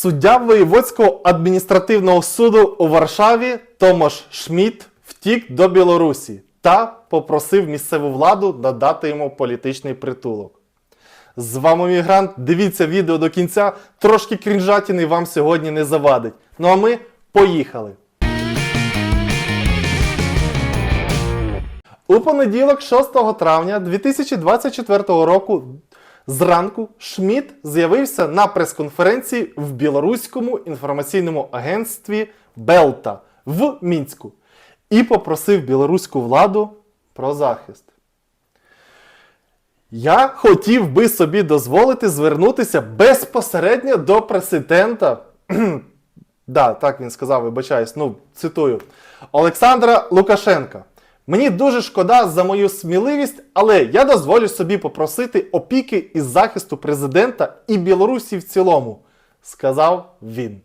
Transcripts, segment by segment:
Суддя Воєводського адміністративного суду у Варшаві Томаш Шмідт втік до Білорусі та попросив місцеву владу надати йому політичний притулок. З вами Мігрант. Дивіться відео до кінця. Трошки крінжатіни вам сьогодні не завадить. Ну а ми поїхали. У понеділок, 6 травня 2024 року, зранку Шмідт з'явився на прес-конференції в білоруському інформаційному агентстві Белта в Мінську і попросив білоруську владу про захист. Я хотів би собі дозволити звернутися безпосередньо до президента. да, так він сказав, вибачаюсь, ну, цитую. Олександра Лукашенка. Мені дуже шкода за мою сміливість, але я дозволю собі попросити опіки і захисту президента і Білорусі в цілому, сказав він.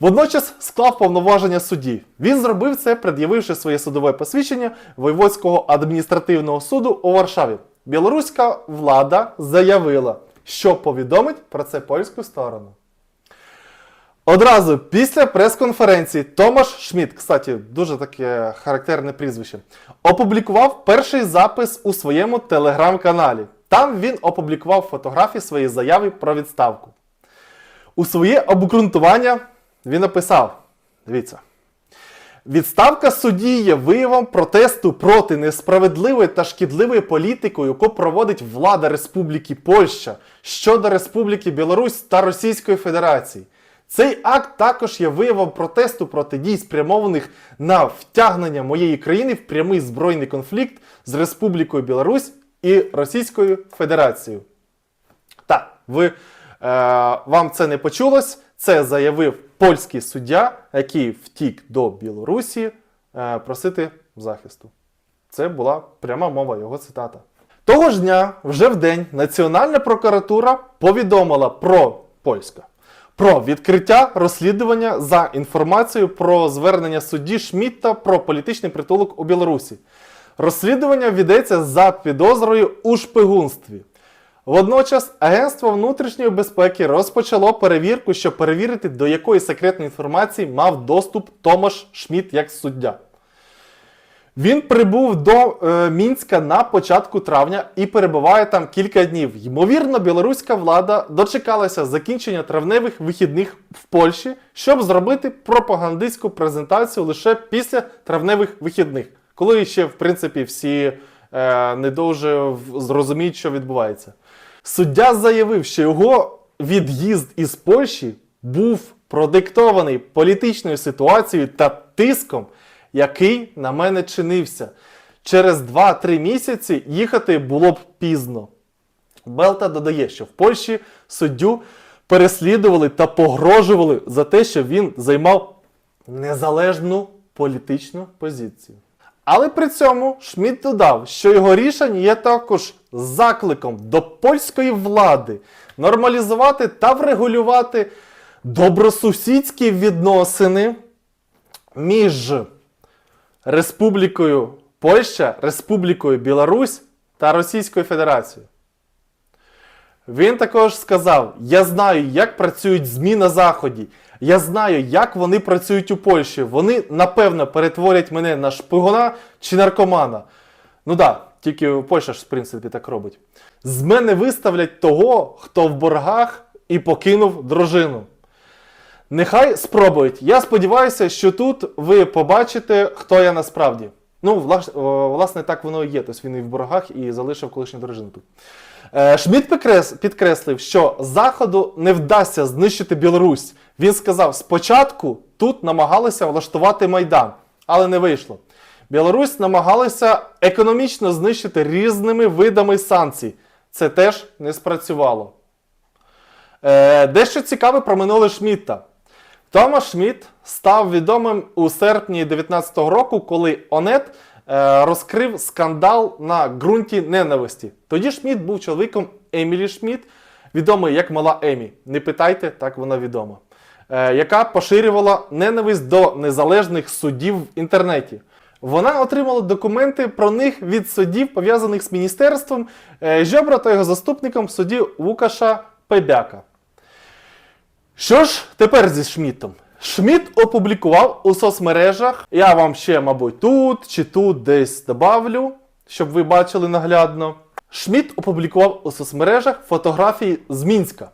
Водночас склав повноваження судді. Він зробив це, пред'явивши своє судове посвідчення Воєводського адміністративного суду у Варшаві. Білоруська влада заявила, що повідомить про це польську сторону. Одразу після прес-конференції Томаш Шмідт, кстати, дуже таке характерне прізвище, опублікував перший запис у своєму телеграм-каналі. Там він опублікував фотографії своєї заяви про відставку. У своє обґрунтування він написав: дивіться. Відставка судді є виявом протесту проти несправедливої та шкідливої політики, яку проводить влада Республіки Польща щодо Республіки Білорусь та Російської Федерації. Цей акт також є виявом протесту проти дій, спрямованих на втягнення моєї країни в прямий збройний конфлікт з Республікою Білорусь і Російською Федерацією. Так, ви, е, вам це не почулось. Це заявив польський суддя, який втік до Білорусі е, просити захисту. Це була пряма мова його цитата. Того ж дня, вже в день, Національна прокуратура повідомила про польська про відкриття розслідування за інформацією про звернення судді Шмітта про політичний притулок у Білорусі. Розслідування ведеться за підозрою у шпигунстві. Водночас Агентство внутрішньої безпеки розпочало перевірку, щоб перевірити, до якої секретної інформації мав доступ Томаш Шмідт як суддя. Він прибув до е, Мінська на початку травня і перебуває там кілька днів. Ймовірно, білоруська влада дочекалася закінчення травневих вихідних в Польщі, щоб зробити пропагандистську презентацію лише після травневих вихідних, коли ще, в принципі, всі е, не дуже зрозуміють, що відбувається. Суддя заявив, що його від'їзд із Польщі був продиктований політичною ситуацією та тиском, який на мене чинився. Через 2-3 місяці їхати було б пізно. Белта додає, що в Польщі суддю переслідували та погрожували за те, що він займав незалежну політичну позицію. Але при цьому Шмідт додав, що його рішення є також закликом до польської влади нормалізувати та врегулювати добросусідські відносини між Республікою Польща, Республікою Білорусь та Російською Федерацією. Він також сказав: Я знаю, як працюють ЗМІ на Заході. Я знаю, як вони працюють у Польщі. Вони, напевно, перетворять мене на шпигуна чи наркомана. Ну так, да, тільки Польща ж, в принципі, так робить. З мене виставлять того, хто в боргах і покинув дружину. Нехай спробують. Я сподіваюся, що тут ви побачите, хто я насправді. Ну, власне, так воно і є. Тобто він і в боргах і залишив колишню дружину тут. Е, Шмідт підкреслив, що Заходу не вдасться знищити Білорусь. Він сказав, спочатку тут намагалися влаштувати Майдан, але не вийшло. Білорусь намагалася економічно знищити різними видами санкцій. Це теж не спрацювало. Е, дещо цікаве про минуле Шмідта. Томаш Шмідт став відомим у серпні 2019 року, коли Онет е, розкрив скандал на ґрунті ненависті. Тоді Шмідт був чоловіком Емілі Шмідт, відомий як Мала Емі. Не питайте, так вона відома. Е, яка поширювала ненависть до незалежних суддів в інтернеті. Вона отримала документи про них від суддів, пов'язаних з міністерством е, Жобра та його заступником судді Лукаша Пебяка. Що ж тепер зі Шмідтом? Шмідт опублікував у соцмережах. Я вам ще, мабуть, тут чи тут десь добавлю, щоб ви бачили наглядно. Шмідт опублікував у соцмережах фотографії з Мінська.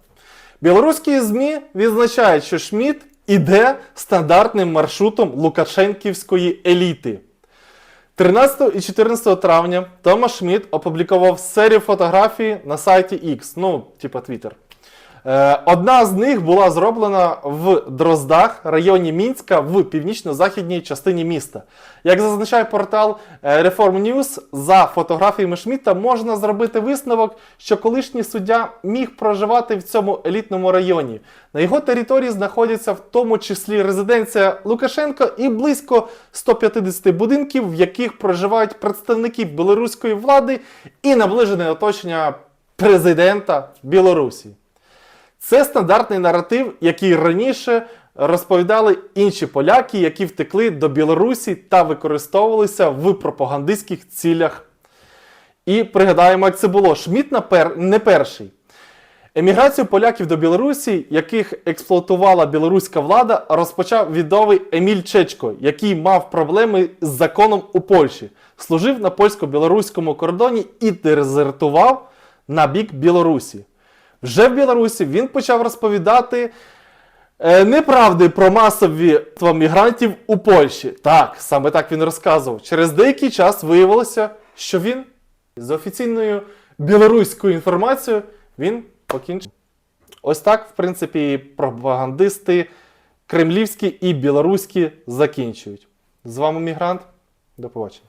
Білоруські ЗМІ відзначають, що Шмідт іде стандартним маршрутом Лукашенківської еліти. 13 і 14 травня Томаш Шмідт опублікував серію фотографій на сайті X, ну, типа Twitter. Е, Одна з них була зроблена в Дроздах, районі Мінська, в північно-західній частині міста. Як зазначає портал е, Reform News, за фотографіями Шмідта можна зробити висновок, що колишній суддя міг проживати в цьому елітному районі. На його території знаходяться в тому числі резиденція Лукашенко і близько 150 будинків, в яких проживають представники білоруської влади і наближене оточення президента Білорусі. Це стандартний наратив, який раніше розповідали інші поляки, які втекли до Білорусі та використовувалися в пропагандистських цілях. І пригадаємо, як це було. Напер... не перший. Еміграцію поляків до Білорусі, яких експлуатувала білоруська влада, розпочав відомий Еміль Чечко, який мав проблеми з законом у Польщі, служив на польсько-білоруському кордоні і дезертував на бік Білорусі. Вже в Білорусі він почав розповідати е, неправди про масові мігрантів у Польщі. Так, саме так він розказував. Через деякий час виявилося, що він з офіційною білоруською інформацією він покінчив. Ось так, в принципі, пропагандисти кремлівські і білоруські закінчують. З вами мігрант. До побачення.